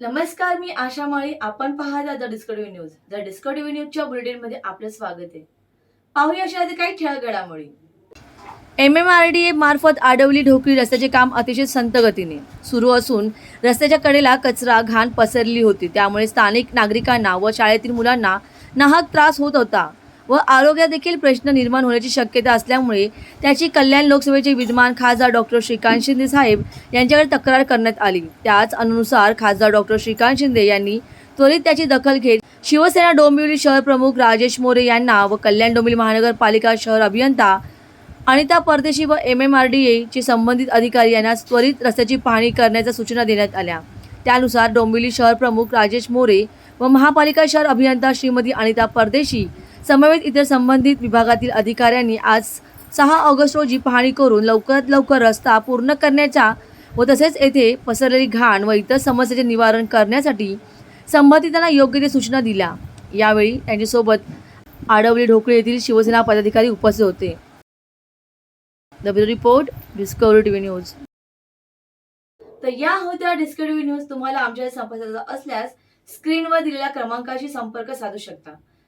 नमस्कार मी आशा माळी. आपण पाहता the Discovery news. The Discovery न्यूजच्या बुलेटिनमध्ये आपलं स्वागत आहे. पाहूया अशा काही ठळक घडामोडी M M R D A मार्फत आडवली ढोकळी रस्त्याचे काम अतिशय संत गतीने सुरू असून रस्त्याच्या कडेला कचरा घाण पसरली होती. त्यामुळे स्थानिक नागरिकांना व शाळेतील मुलांना नाहक त्रास होत होता. व आरोग्यादेखील प्रश्न निर्माण होण्याची शक्यता असल्यामुळे त्याची कल्याण लोकसभेचे विद्यमान खासदार डॉक्टर श्रीकांत शिंदे साहेब यांच्याकडे तक्रार करण्यात आली. त्याच अनुसार खासदार डॉक्टर श्रीकांत शिंदे यांनी त्वरित त्याची दखल घेत शिवसेना डोंबिवली शहर प्रमुख राजेश मोरे यांना व कल्याण डोंबिवली महानगरपालिका शहर अभियंता अनिता परदेशी व एम एम आर डी एचे संबंधित अधिकारी यांना त्वरित रस्त्याची पाहणी करण्याच्या सूचना देण्यात आल्या. त्यानुसार डोंबिवली शहर प्रमुख राजेश मोरे व महापालिका शहर अभियंता श्रीमती अनिता परदेशी समवेत इतर संबंधित विभागातील अधिकाऱ्यांनी आज सहा ऑगस्ट रोजी पाहणी करून लवकरात लवकर रस्ता पूर्ण करण्याच्या व तसेच येथे पसरलेली घाण व इतर समस्येचे निवारण करण्यासाठी संबंधितांना योग्य ते सूचना दिल्या. यावेळी त्यांच्यासोबत आडवली ढोकळे येथील शिवसेना पदाधिकारी उपस्थित होते. The report Discovery TV news. तर या होत्या डिस्कवरी न्यूज तुम्हाला आमच्या संपर्कात असल्यास स्क्रीनवर दिलेल्या क्रमांकाशी संपर्क साधू शकता.